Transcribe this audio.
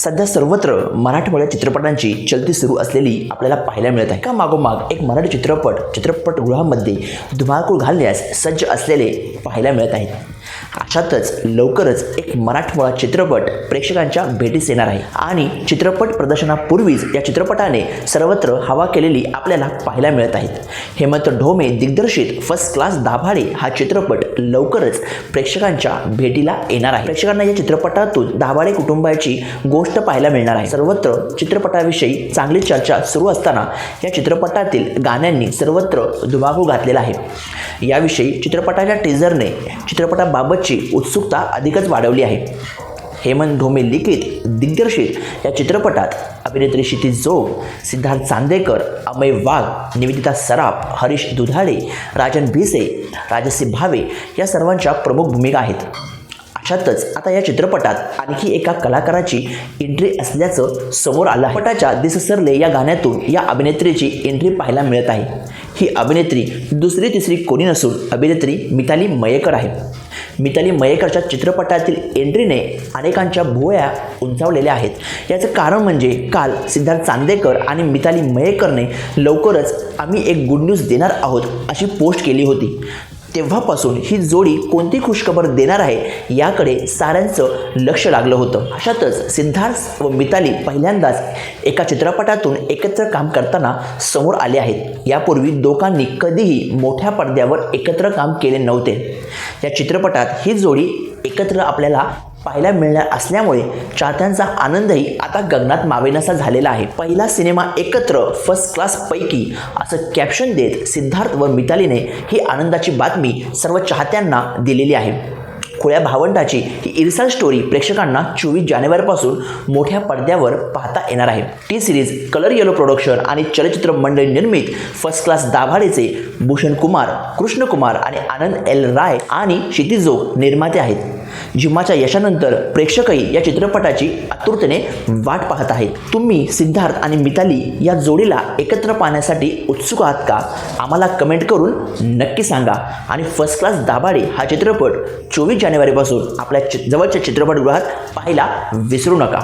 सध्या सर्वत्र मराठमोळ्या चित्रपटांची चलती सुरू असलेली आपल्याला पाहायला मिळत आहे. का मागोमाग एक मराठी चित्रपट चित्रपटगृहामध्ये धुमाकूळ घालण्यास सज्ज असलेले पाहायला मिळत आहेत. अशातच लवकरच एक मराठवाडा चित्रपट प्रेक्षकांच्या भेटीस येणार आहे. आणि चित्रपट प्रदर्शनापूर्वीच या चित्रपटाने सर्वत्र हवा केलेली आपल्याला पाहायला मिळत आहेत. हेमंत ढोमे दिग्दर्शित फर्स्ट क्लास दाभाडे हा चित्रपट लवकरच प्रेक्षकांच्या भेटीला येणार आहे. प्रेक्षकांना या चित्रपटातून दाभाडे कुटुंबाची गोष्ट पाहायला मिळणार आहे. सर्वत्र चित्रपटाविषयी चांगली चर्चा सुरू असताना या चित्रपटातील गाण्यांनी सर्वत्र धुमाकूळ घातलेला आहे. याविषयी चित्रपटाच्या टीझरने बाबतची उत्सुकता अधिकच वाढवली आहे. हेमंत ढोमे लिखित दिग्दर्शित या चित्रपटात अभिनेत्री क्षितिज जोग सिद्धार्थ चांदेकर अमय वाघ निवेदिता सराफ हरीश दुधाळे राजन भिसे राजसी भावे या सर्वांच्या प्रमुख भूमिका आहेत. अशातच आता या चित्रपटात आणखी एका कलाकाराची एंट्री असल्याचं समोर आलं आहे. चित्रपटाच्या या गाण्यातून या अभिनेत्रीची एंट्री पाहायला मिळत आहे. ही अभिनेत्री दुसरी तिसरी कोणी नसून अभिनेत्री मिताली मयेकर आहे. मिताली मयेकरच्या चित्रपटातील एंट्रीने अनेकांच्या भुवया उंचावलेल्या आहेत. याचं कारण म्हणजे काल सिद्धार्थ चांदेकर आणि मिताली मयेकरने लवकरच आम्ही एक गुड न्यूज देणार आहोत अशी पोस्ट केली होती. तेव्हापासून ही जोडी कोणती खुशखबर देणार आहे याकडे साऱ्यांचं लक्ष लागलं होतं. अशातच सिद्धार्थ व मिताली पहिल्यांदाच एका चित्रपटातून एकत्र काम करताना समोर आले आहेत. यापूर्वी दोघांनी कधीही मोठ्या पडद्यावर एकत्र काम केले नव्हते. या चित्रपटात ही जोडी एकत्र आपल्याला पाहायला मिळणार असल्यामुळे चाहत्यांचा आनंदही आता गगनात मावेनासा झालेला आहे. पहिला सिनेमा एकत्र फर्स्ट क्लास पैकी असं कॅप्शन देत सिद्धार्थ व मितालीने ही आनंदाची बातमी सर्व चाहत्यांना दिलेली आहे. खुळ्या भावंडाची ही इरसाल स्टोरी प्रेक्षकांना चोवीस जानेवारीपासून मोठ्या पडद्यावर पाहता येणार आहे. T series colour yellow production आणि चलचित्र मंडळी निर्मित फर्स्ट क्लास दाभाडेचे भूषण कुमार कृष्ण कुमार आणि आनंद एल राय आणि क्षितिजोग निर्माते आहेत जिम्माच्या यशानंतर प्रेक्षकही या चित्रपटाची आतुरतेने वाट पाहत आहेत. तुम्ही सिद्धार्थ आणि मिताली या जोडीला एकत्र पाहण्यासाठी उत्सुक आहात का? आम्हाला कमेंट करून नक्की सांगा. आणि फर्स्ट क्लास दाभाडे हा चित्रपट चोवीस जानेवारीपासून आपल्या चि जवळच्या चित्रपटगृहात पाहायला विसरू नका.